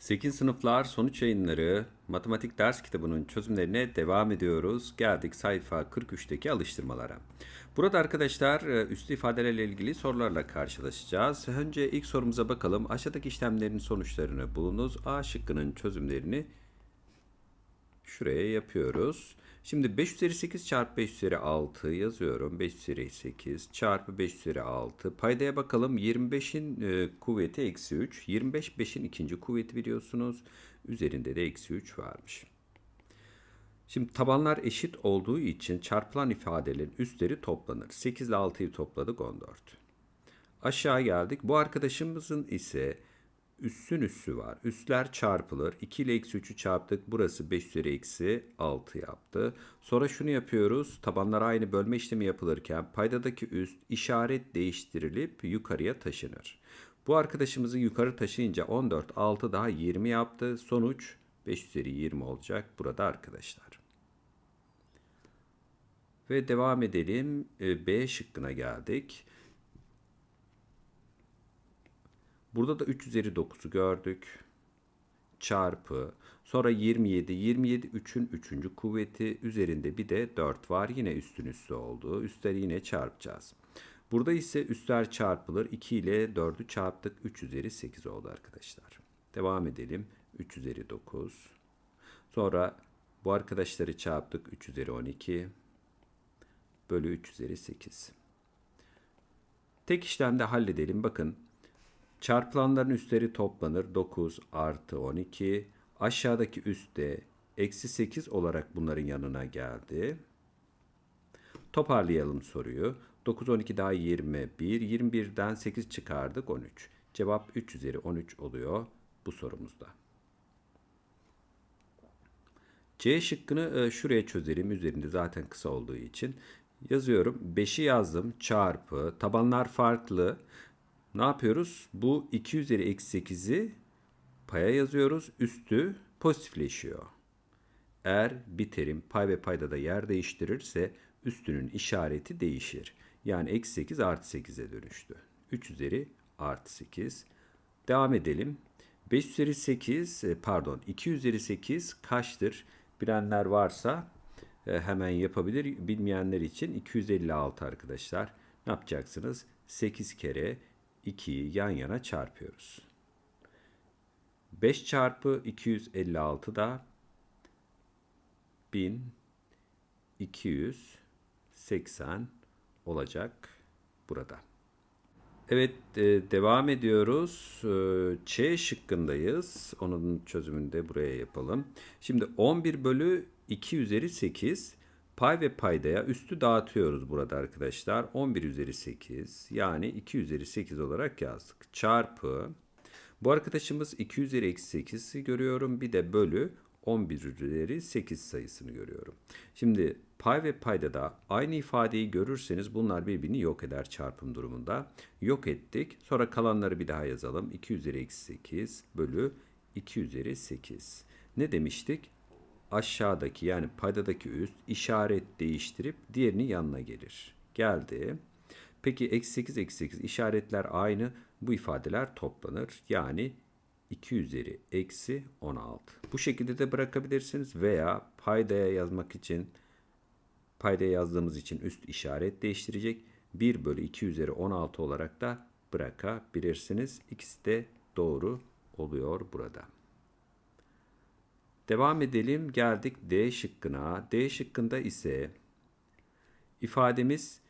8. sınıflar sonuç yayınları matematik ders kitabının çözümlerine devam ediyoruz. Geldik sayfa 43'teki alıştırmalara. Burada arkadaşlar e, üslü ifadelerle ilgili sorularla karşılaşacağız. Önce ilk sorumuza bakalım. Aşağıdaki işlemlerin sonuçlarını bulunuz. A şıkkının çözümlerini şuraya yapıyoruz. Şimdi 5 üzeri 8 çarpı 5 üzeri 6 yazıyorum. 5 üzeri 8 çarpı 5 üzeri 6. Paydaya bakalım. 25'in e, kuvveti eksi 3. 25 5'in ikinci kuvveti biliyorsunuz. Üzerinde de eksi 3 varmış. Şimdi tabanlar eşit olduğu için çarpılan ifadelerin üstleri toplanır. 8 ile 6'yı topladık 14. Aşağı geldik. Bu arkadaşımızın ise üssün üssü var. Üstler çarpılır. 2 ile eksi 3'ü çarptık. Burası 5 üzeri eksi 6 yaptı. Sonra şunu yapıyoruz. Tabanlar aynı bölme işlemi yapılırken paydadaki üst işaret değiştirilip yukarıya taşınır. Bu arkadaşımızı yukarı taşıyınca 14, 6 daha 20 yaptı. Sonuç 5 üzeri 20 olacak burada arkadaşlar. Ve devam edelim. Ee, B şıkkına geldik. Burada da 3 üzeri 9'u gördük. Çarpı. Sonra 27. 27 3'ün 3. kuvveti. Üzerinde bir de 4 var. Yine üstün üstü oldu. Üstleri yine çarpacağız. Burada ise üstler çarpılır. 2 ile 4'ü çarptık. 3 üzeri 8 oldu arkadaşlar. Devam edelim. 3 üzeri 9. Sonra bu arkadaşları çarptık. 3 üzeri 12 bölü 3 üzeri 8. Tek işlemde halledelim. Bakın çarpılanların üstleri toplanır. 9 artı 12. Aşağıdaki üstte eksi 8 olarak bunların yanına geldi. Toparlayalım soruyu. 9, 12 daha 21. 21'den 8 çıkardık 13. Cevap 3 üzeri 13 oluyor bu sorumuzda. C şıkkını e, şuraya çözelim. Üzerinde zaten kısa olduğu için. Yazıyorum. 5'i yazdım. Çarpı. Tabanlar farklı. Ne yapıyoruz? Bu 2 üzeri eksi 8'i paya yazıyoruz. Üstü pozitifleşiyor. Eğer bir terim pay ve payda da yer değiştirirse üstünün işareti değişir. Yani eksi 8 artı 8'e dönüştü. 3 üzeri artı 8. Devam edelim. 5 üzeri 8 e, pardon 2 üzeri 8 kaçtır? Bilenler varsa e, hemen yapabilir. Bilmeyenler için 256 arkadaşlar. Ne yapacaksınız? 8 kere 2'yi yan yana çarpıyoruz. 5 çarpı 256 da 1280 olacak burada. Evet e, devam ediyoruz. E, Ç şıkkındayız. Onun çözümünü de buraya yapalım. Şimdi 11 bölü 2 üzeri 8 pay ve paydaya üstü dağıtıyoruz burada arkadaşlar. 11 üzeri 8 yani 2 üzeri 8 olarak yazdık. Çarpı bu arkadaşımız 2 üzeri eksi 8'i görüyorum. Bir de bölü 11 üzeri 8 sayısını görüyorum. Şimdi pay ve payda da aynı ifadeyi görürseniz bunlar birbirini yok eder çarpım durumunda. Yok ettik. Sonra kalanları bir daha yazalım. 2 üzeri eksi 8 bölü 2 üzeri 8. Ne demiştik? Aşağıdaki yani paydadaki üst işaret değiştirip diğerinin yanına gelir. Geldi. Peki eksi 8 eksi 8 işaretler aynı. Bu ifadeler toplanır. Yani 2 üzeri eksi 16. Bu şekilde de bırakabilirsiniz veya paydaya yazmak için paydaya yazdığımız için üst işaret değiştirecek. 1 bölü 2 üzeri 16 olarak da bırakabilirsiniz. İkisi de doğru oluyor burada. Devam edelim. Geldik D şıkkına. D şıkkında ise ifademiz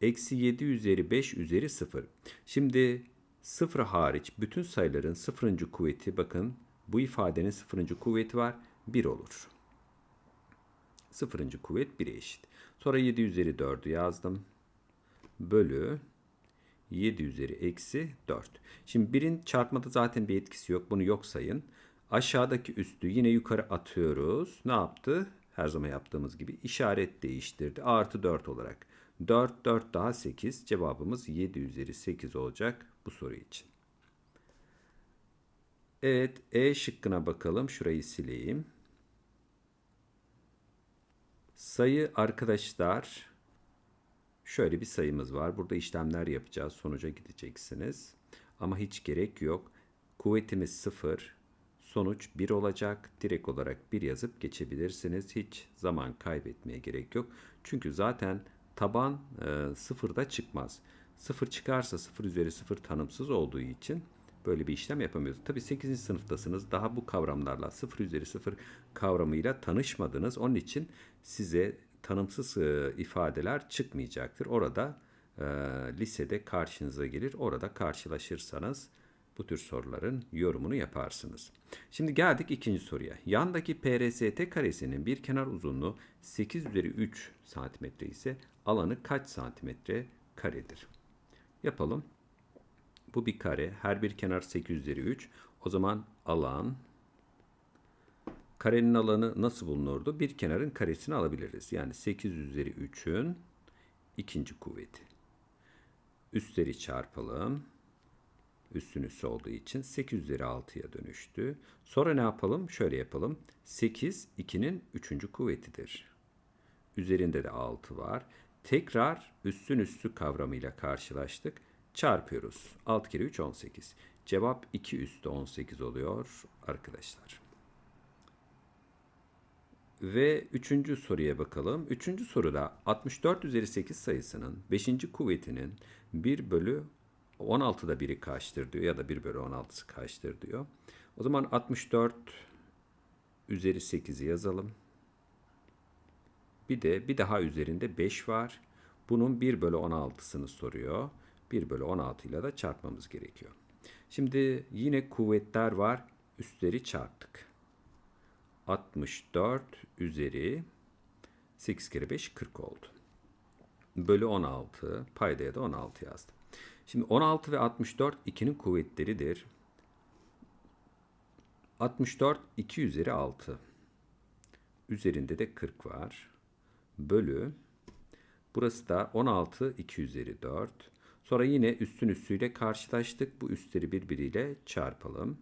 eksi 7 üzeri 5 üzeri 0. Şimdi 0 hariç bütün sayıların sıfırıncı kuvveti bakın bu ifadenin sıfırıncı kuvveti var 1 olur. Sıfırıncı kuvvet 1'e eşit. Sonra 7 üzeri 4'ü yazdım. Bölü 7 üzeri eksi 4. Şimdi 1'in çarpmada zaten bir etkisi yok. Bunu yok sayın. Aşağıdaki üstü yine yukarı atıyoruz. Ne yaptı? Her zaman yaptığımız gibi işaret değiştirdi. Artı 4 olarak. 4, 4 daha 8. Cevabımız 7 üzeri 8 olacak bu soru için. Evet E şıkkına bakalım. Şurayı sileyim. Sayı arkadaşlar şöyle bir sayımız var. Burada işlemler yapacağız. Sonuca gideceksiniz. Ama hiç gerek yok. Kuvvetimiz 0. Sonuç 1 olacak. Direkt olarak 1 yazıp geçebilirsiniz. Hiç zaman kaybetmeye gerek yok. Çünkü zaten taban e, sıfırda çıkmaz. Sıfır çıkarsa sıfır üzeri sıfır tanımsız olduğu için böyle bir işlem yapamıyoruz. Tabii 8. sınıftasınız. Daha bu kavramlarla sıfır üzeri sıfır kavramıyla tanışmadınız. Onun için size tanımsız e, ifadeler çıkmayacaktır. Orada e, lisede karşınıza gelir. Orada karşılaşırsanız bu tür soruların yorumunu yaparsınız. Şimdi geldik ikinci soruya. Yandaki PRST karesinin bir kenar uzunluğu 8 üzeri 3 santimetre ise alanı kaç santimetre karedir? Yapalım. Bu bir kare. Her bir kenar 8 üzeri 3. O zaman alan karenin alanı nasıl bulunurdu? Bir kenarın karesini alabiliriz. Yani 8 üzeri 3'ün ikinci kuvveti. Üstleri çarpalım. Üstün üssü olduğu için 8 üzeri 6'ya dönüştü. Sonra ne yapalım? Şöyle yapalım. 8 2'nin 3. kuvvetidir. Üzerinde de 6 var. Tekrar üstün üstü kavramıyla karşılaştık. Çarpıyoruz. 6 kere 3 18. Cevap 2 üstü 18 oluyor arkadaşlar. Ve üçüncü soruya bakalım. Üçüncü soruda 64 üzeri 8 sayısının 5. kuvvetinin 1 bölü 16'da biri kaçtır diyor ya da 1 bölü 16'sı kaçtır diyor. O zaman 64 üzeri 8'i yazalım. Bir de bir daha üzerinde 5 var. Bunun 1 bölü 16'sını soruyor. 1 bölü 16 ile de çarpmamız gerekiyor. Şimdi yine kuvvetler var. Üstleri çarptık. 64 üzeri 8 kere 5 40 oldu. Bölü 16 paydaya da 16 yazdım. Şimdi 16 ve 64 2'nin kuvvetleridir. 64 2 üzeri 6. Üzerinde de 40 var. Bölü. Burası da 16 2 üzeri 4. Sonra yine üstün üstüyle karşılaştık. Bu üstleri birbiriyle çarpalım.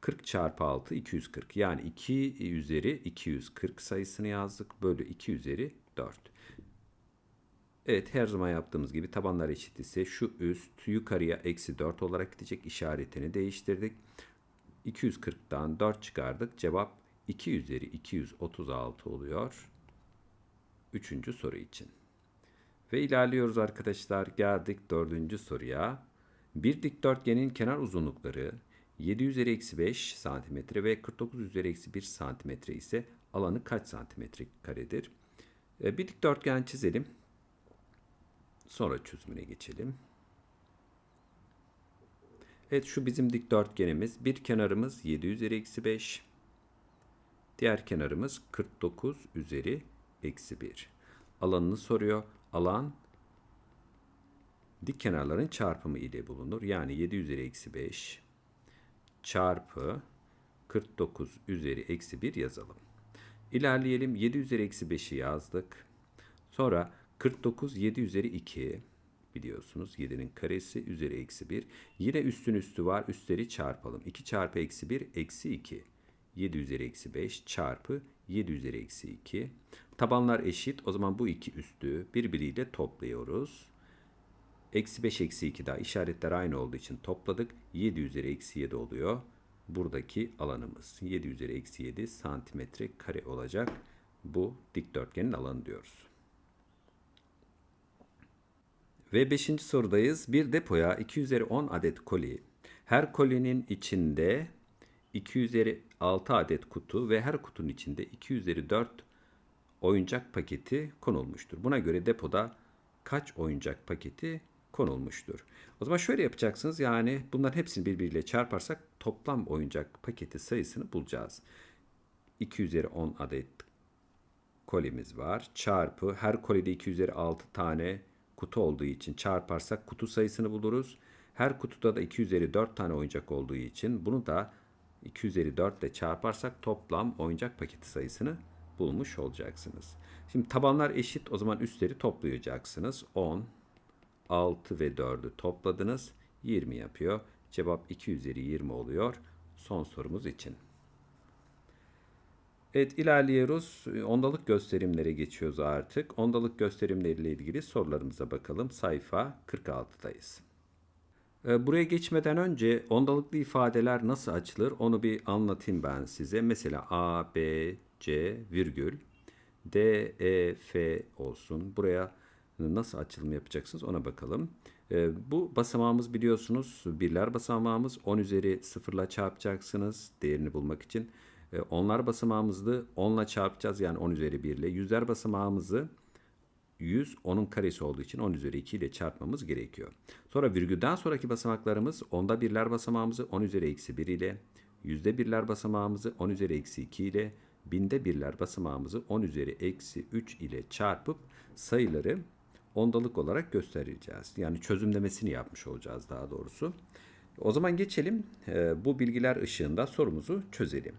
40 çarpı 6 240. Yani 2 üzeri 240 sayısını yazdık. Bölü 2 üzeri 4. Evet her zaman yaptığımız gibi tabanlar eşit ise şu üst yukarıya eksi 4 olarak gidecek işaretini değiştirdik. 240'dan 4 çıkardık. Cevap 2 üzeri 236 oluyor. Üçüncü soru için. Ve ilerliyoruz arkadaşlar. Geldik dördüncü soruya. Bir dikdörtgenin kenar uzunlukları 7 üzeri eksi 5 santimetre ve 49 üzeri eksi 1 santimetre ise alanı kaç santimetre karedir? E, bir dikdörtgen çizelim. Sonra çözümüne geçelim. Evet şu bizim dikdörtgenimiz. Bir kenarımız 7 üzeri eksi 5. Diğer kenarımız 49 üzeri eksi 1. Alanını soruyor. Alan dik kenarların çarpımı ile bulunur. Yani 7 üzeri eksi 5 çarpı 49 üzeri eksi 1 yazalım. İlerleyelim. 7 üzeri eksi 5'i yazdık. Sonra 49 7 üzeri 2 biliyorsunuz 7'nin karesi üzeri eksi 1. Yine üstün üstü var. Üstleri çarpalım. 2 çarpı eksi 1 eksi 2. 7 üzeri eksi 5 çarpı 7 üzeri eksi 2. Tabanlar eşit. O zaman bu iki üstü birbiriyle topluyoruz. Eksi 5 eksi 2 daha işaretler aynı olduğu için topladık. 7 üzeri eksi 7 oluyor. Buradaki alanımız 7 üzeri eksi 7 santimetre kare olacak. Bu dikdörtgenin alanı diyoruz. Ve 5. sorudayız. Bir depoya 2 üzeri 10 adet koli, her kolinin içinde 2 üzeri 6 adet kutu ve her kutunun içinde 2 üzeri 4 oyuncak paketi konulmuştur. Buna göre depoda kaç oyuncak paketi konulmuştur? O zaman şöyle yapacaksınız. Yani bunların hepsini birbiriyle çarparsak toplam oyuncak paketi sayısını bulacağız. 2 üzeri 10 adet kolimiz var. Çarpı her kolide 2 üzeri 6 tane kutu olduğu için çarparsak kutu sayısını buluruz. Her kutuda da 2 üzeri 4 tane oyuncak olduğu için bunu da 2 üzeri 4 ile çarparsak toplam oyuncak paketi sayısını bulmuş olacaksınız. Şimdi tabanlar eşit o zaman üstleri toplayacaksınız. 10, 6 ve 4'ü topladınız. 20 yapıyor. Cevap 2 üzeri 20 oluyor son sorumuz için. Evet ilerliyoruz. Ondalık gösterimlere geçiyoruz artık. Ondalık gösterimleriyle ilgili sorularımıza bakalım. Sayfa 46'dayız. E, Buraya geçmeden önce ondalıklı ifadeler nasıl açılır onu bir anlatayım ben size. Mesela A, B, C virgül D, E, F olsun. Buraya nasıl açılım yapacaksınız ona bakalım. E, Bu basamağımız biliyorsunuz birler basamağımız 10 üzeri sıfırla çarpacaksınız değerini bulmak için. E, Onlar basamağımızı 10 ile çarpacağız yani 10 üzeri 1 ile. Yüzler basamağımızı 100 onun karesi olduğu için 10 üzeri 2 ile çarpmamız gerekiyor. Sonra virgülden sonraki basamaklarımız onda birler basamağımızı 10 üzeri eksi 1 ile, yüzde birler basamağımızı 10 üzeri eksi 2 ile, binde birler basamağımızı 10 üzeri eksi 3 ile çarpıp sayıları ondalık olarak göstereceğiz. Yani çözümlemesini yapmış olacağız daha doğrusu. O zaman geçelim e, bu bilgiler ışığında sorumuzu çözelim.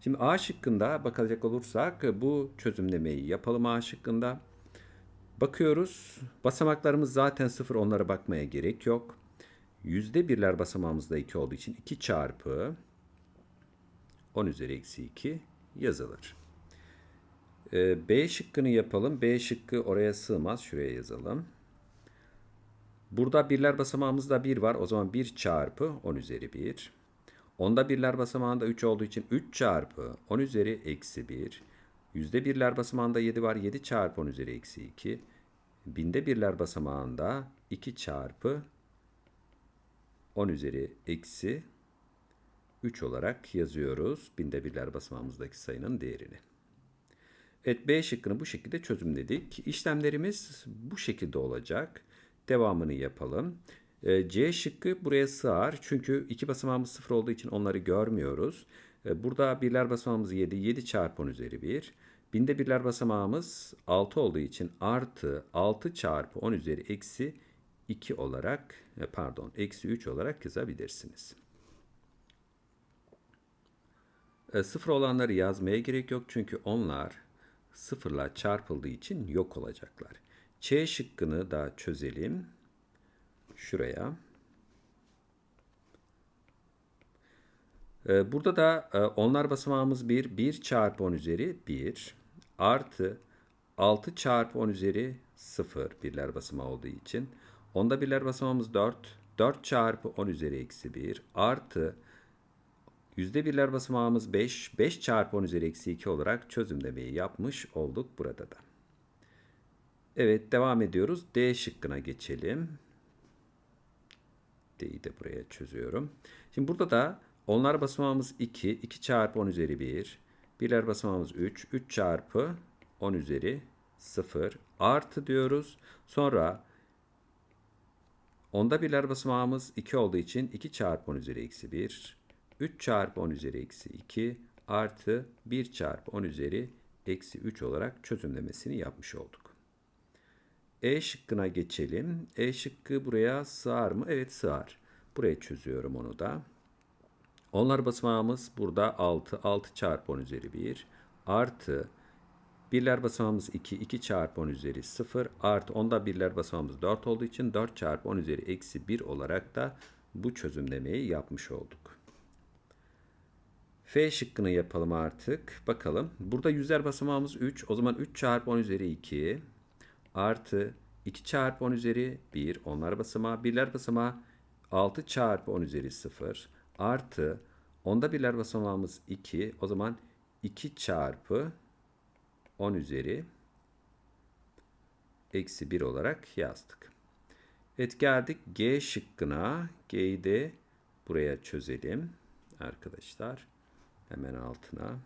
Şimdi A şıkkında bakacak olursak e, bu çözümlemeyi yapalım A şıkkında. Bakıyoruz. Basamaklarımız zaten sıfır onlara bakmaya gerek yok. Yüzde birler basamağımızda 2 olduğu için 2 çarpı 10 üzeri eksi 2 yazılır. Ee, B şıkkını yapalım. B şıkkı oraya sığmaz. Şuraya yazalım. Burada birler basamağımızda 1 var. O zaman 1 çarpı 10 üzeri 1. Onda birler basamağında 3 olduğu için 3 çarpı 10 üzeri eksi 1. Yüzde birler basamağında 7 var. 7 çarpı 10 üzeri eksi 2. Binde birler basamağında 2 çarpı 10 üzeri eksi 3 olarak yazıyoruz. Binde birler basamağımızdaki sayının değerini. Evet B şıkkını bu şekilde çözümledik. İşlemlerimiz bu şekilde olacak. Devamını yapalım. E, C şıkkı buraya sığar. Çünkü iki basamağımız sıfır olduğu için onları görmüyoruz. E, Burada birler basamağımız 7. 7 çarpı 10 üzeri 1. Binde birler basamağımız 6 olduğu için artı 6 çarpı 10 üzeri eksi 2 olarak e, pardon eksi 3 olarak yazabilirsiniz. E, Sıfır olanları yazmaya gerek yok çünkü onlar sıfırla çarpıldığı için yok olacaklar. Ç şıkkını da çözelim. Şuraya. E, Burada da e, onlar basamağımız 1. 1 çarpı 10 üzeri 1 artı 6 çarpı 10 üzeri 0 birler basamağı olduğu için. Onda birler basamağımız 4. 4 çarpı 10 üzeri eksi 1 artı yüzde birler basamağımız 5. 5 çarpı 10 üzeri eksi 2 olarak çözümlemeyi yapmış olduk burada da. Evet devam ediyoruz. D şıkkına geçelim. D'yi de buraya çözüyorum. Şimdi burada da onlar basamağımız 2. 2 çarpı 10 üzeri 1. Birler basamağımız 3. 3 çarpı 10 üzeri 0 artı diyoruz. Sonra onda birler basamağımız 2 olduğu için 2 çarpı 10 üzeri eksi 1. 3 çarpı 10 üzeri eksi 2 artı 1 çarpı 10 üzeri eksi 3 olarak çözümlemesini yapmış olduk. E şıkkına geçelim. E şıkkı buraya sığar mı? Evet sığar. Buraya çözüyorum onu da. Onlar basamağımız burada 6. 6 çarpı 10 üzeri 1 artı birler basamağımız 2. 2 çarpı 10 üzeri 0 artı onda birler basamağımız 4 olduğu için 4 çarpı 10 üzeri eksi 1 olarak da bu çözümlemeyi yapmış olduk. F şıkkını yapalım artık. Bakalım. Burada yüzler basamağımız 3. O zaman 3 çarpı 10 üzeri 2 artı 2 çarpı 10 üzeri 1. Onlar basamağı. Birler basamağı 6 çarpı 10 üzeri 0 artı onda birler basamağımız 2. O zaman 2 çarpı 10 üzeri eksi 1 olarak yazdık. Evet geldik G şıkkına. G'yi de buraya çözelim arkadaşlar. Hemen altına.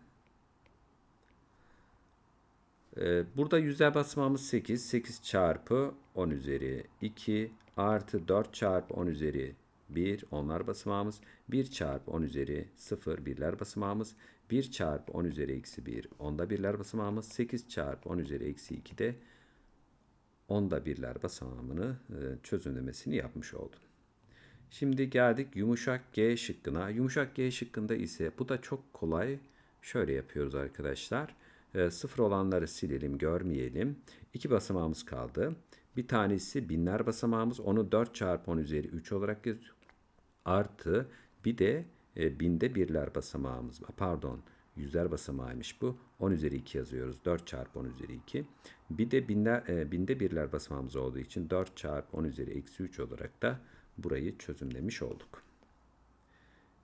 Ee, burada yüzler basamağımız 8. 8 çarpı 10 üzeri 2 artı 4 çarpı 10 üzeri 1 onlar basamağımız 1 çarpı 10 üzeri 0 birler basamağımız 1 çarpı 10 üzeri eksi 1 onda birler basamağımız 8 çarpı 10 üzeri eksi 2 de onda birler basamağını e, çözümlemesini yapmış oldum. Şimdi geldik yumuşak G şıkkına. Yumuşak G şıkkında ise bu da çok kolay. Şöyle yapıyoruz arkadaşlar. E, sıfır olanları silelim, görmeyelim. İki basamağımız kaldı. Bir tanesi binler basamağımız. Onu 4 çarpı 10 üzeri 3 olarak yazıyor. Artı bir de e, binde birler basamağımız. Pardon yüzler basamağıymış bu. 10 üzeri 2 yazıyoruz. 4 çarpı 10 üzeri 2. Bir de binler, e, binde birler basamağımız olduğu için 4 çarpı 10 üzeri eksi 3 olarak da burayı çözümlemiş olduk.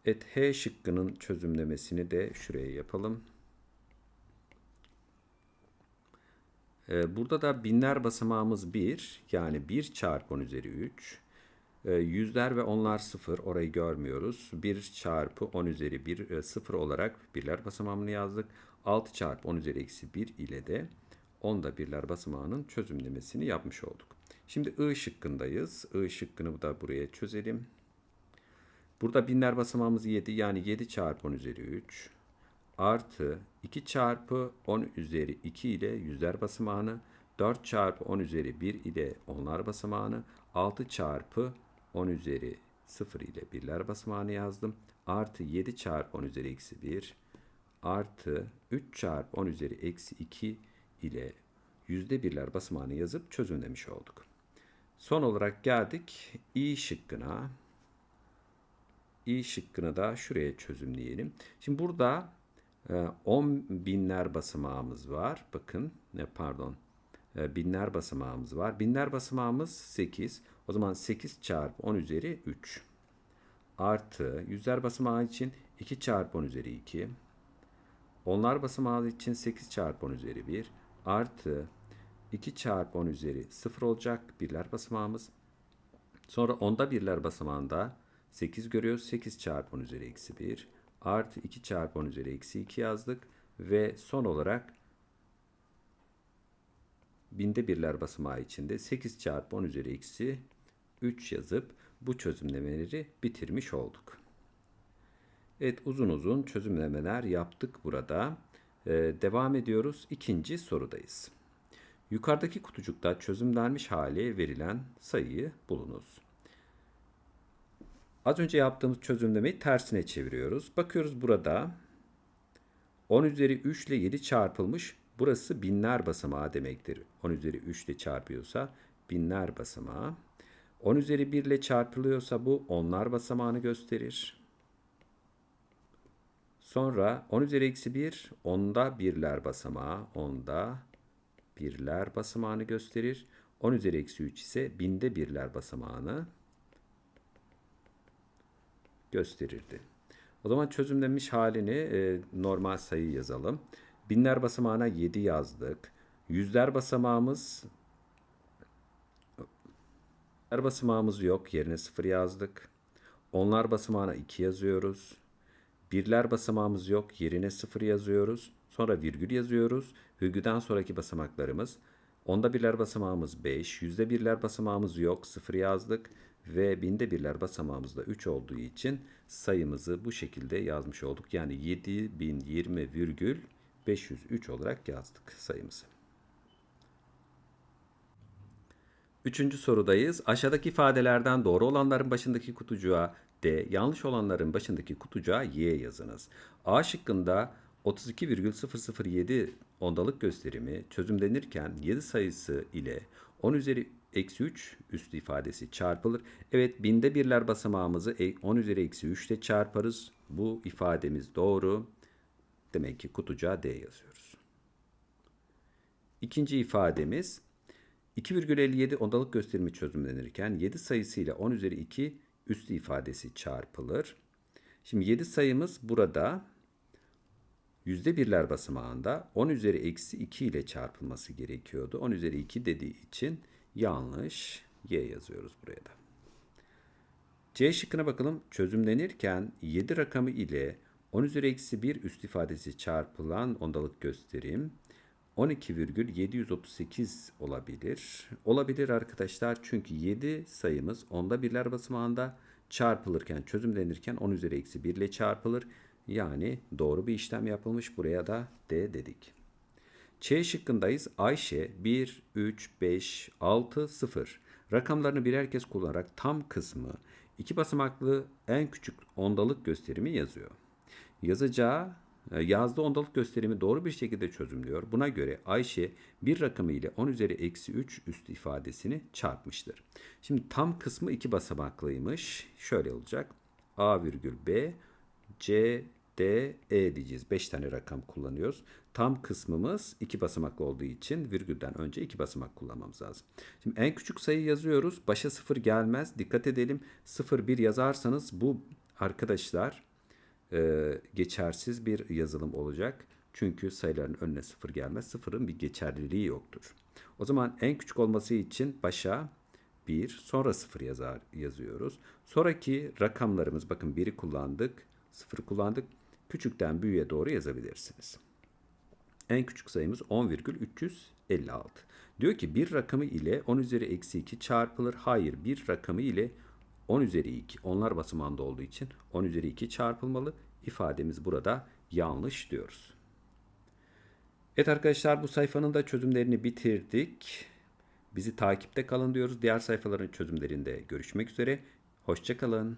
Evet H şıkkının çözümlemesini de şuraya yapalım. Burada da binler basamağımız 1 yani 1 çarpı 10 üzeri 3. Ee, yüzler ve onlar 0 orayı görmüyoruz. 1 çarpı 10 üzeri 1 0 olarak birler basamağını yazdık. 6 çarpı 10 üzeri eksi 1 ile de 10 da birler basamağının çözümlemesini yapmış olduk. Şimdi I şıkkındayız. I şıkkını da buraya çözelim. Burada binler basamağımız 7 yani 7 çarpı 10 üzeri 3 artı 2 çarpı 10 üzeri 2 ile yüzler basamağını 4 çarpı 10 üzeri 1 ile onlar basamağını 6 çarpı 10 üzeri 0 ile birler basamağını yazdım. Artı 7 çarpı 10 üzeri eksi 1 artı 3 çarpı 10 üzeri eksi 2 ile yüzde birler basamağını yazıp çözümlemiş olduk. Son olarak geldik i şıkkına. i şıkkını da şuraya çözümleyelim. Şimdi burada 10 binler basamağımız var. Bakın ne pardon binler basamağımız var. Binler basamağımız 8. O zaman 8 çarpı 10 üzeri 3. Artı yüzler basamağı için 2 çarpı 10 üzeri 2. Onlar basamağı için 8 çarpı 10 üzeri 1. Artı 2 çarpı 10 üzeri 0 olacak birler basamağımız. Sonra onda birler basamağında 8 görüyoruz. 8 çarpı 10 üzeri eksi 1 artı 2 çarpı 10 üzeri eksi 2 yazdık. Ve son olarak binde birler basamağı içinde 8 çarpı 10 üzeri eksi 3 yazıp bu çözümlemeleri bitirmiş olduk. Evet uzun uzun çözümlemeler yaptık burada. Ee, devam ediyoruz. İkinci sorudayız. Yukarıdaki kutucukta çözümlenmiş hali verilen sayıyı bulunuz. Az önce yaptığımız çözümlemeyi tersine çeviriyoruz. Bakıyoruz burada 10 üzeri 3 ile 7 çarpılmış. Burası binler basamağı demektir. 10 üzeri 3 ile çarpıyorsa binler basamağı. 10 üzeri 1 ile çarpılıyorsa bu onlar basamağını gösterir. Sonra 10 üzeri eksi 1 onda birler basamağı, onda birler basamağını gösterir. 10 üzeri eksi 3 ise binde birler basamağını gösterirdi. O zaman çözümlenmiş halini e, normal sayı yazalım. Binler basamağına 7 yazdık. Yüzler basamağımız Yüzler basamağımız yok. Yerine 0 yazdık. Onlar basamağına 2 yazıyoruz. Birler basamağımız yok. Yerine 0 yazıyoruz. Sonra virgül yazıyoruz. Virgülden sonraki basamaklarımız. Onda birler basamağımız 5. Yüzde birler basamağımız yok. 0 yazdık. Ve binde birler basamağımızda 3 olduğu için sayımızı bu şekilde yazmış olduk. Yani 7020 virgül 503 olarak yazdık sayımızı. Üçüncü sorudayız. Aşağıdaki ifadelerden doğru olanların başındaki kutucuğa D, yanlış olanların başındaki kutucuğa Y yazınız. A şıkkında 32,007 ondalık gösterimi çözümlenirken 7 sayısı ile 10 üzeri eksi 3 üstü ifadesi çarpılır. Evet binde birler basamağımızı 10 e, üzeri eksi 3 ile çarparız. Bu ifademiz doğru. Demek ki kutucuğa D yazıyoruz. İkinci ifademiz 2,57 ondalık gösterimi çözümlenirken 7 sayısıyla 10 üzeri 2 üstü ifadesi çarpılır. Şimdi 7 sayımız burada yüzde birler basamağında 10 üzeri eksi 2 ile çarpılması gerekiyordu. 10 üzeri 2 dediği için yanlış y yazıyoruz buraya da. C şıkkına bakalım. Çözümlenirken 7 rakamı ile 10 üzeri eksi 1 üst ifadesi çarpılan ondalık gösterim 12,738 olabilir. Olabilir arkadaşlar çünkü 7 sayımız onda birler basamağında çarpılırken çözümlenirken 10 üzeri eksi 1 ile çarpılır. Yani doğru bir işlem yapılmış. Buraya da D dedik. Ç şıkkındayız. Ayşe 1, 3, 5, 6, 0 rakamlarını birer kez kullanarak tam kısmı iki basamaklı en küçük ondalık gösterimi yazıyor. Yazacağı e, yazdığı ondalık gösterimi doğru bir şekilde çözümlüyor. Buna göre Ayşe bir rakamı ile 10 üzeri eksi 3 üst ifadesini çarpmıştır. Şimdi tam kısmı iki basamaklıymış. Şöyle olacak. A virgül B, C, D, E diyeceğiz. 5 tane rakam kullanıyoruz. Tam kısmımız iki basamaklı olduğu için virgülden önce iki basamak kullanmamız lazım. Şimdi en küçük sayı yazıyoruz. Başa sıfır gelmez. Dikkat edelim. 0 1 yazarsanız bu arkadaşlar e, geçersiz bir yazılım olacak. Çünkü sayıların önüne sıfır gelmez. Sıfırın bir geçerliliği yoktur. O zaman en küçük olması için başa 1 sonra 0 yazar, yazıyoruz. Sonraki rakamlarımız bakın 1'i kullandık, 0'ı kullandık. Küçükten büyüğe doğru yazabilirsiniz. En küçük sayımız 10,356. Diyor ki bir rakamı ile 10 üzeri eksi 2 çarpılır. Hayır bir rakamı ile 10 üzeri 2. Onlar basamağında olduğu için 10 üzeri 2 çarpılmalı. İfademiz burada yanlış diyoruz. Evet arkadaşlar bu sayfanın da çözümlerini bitirdik. Bizi takipte kalın diyoruz. Diğer sayfaların çözümlerinde görüşmek üzere. Hoşçakalın.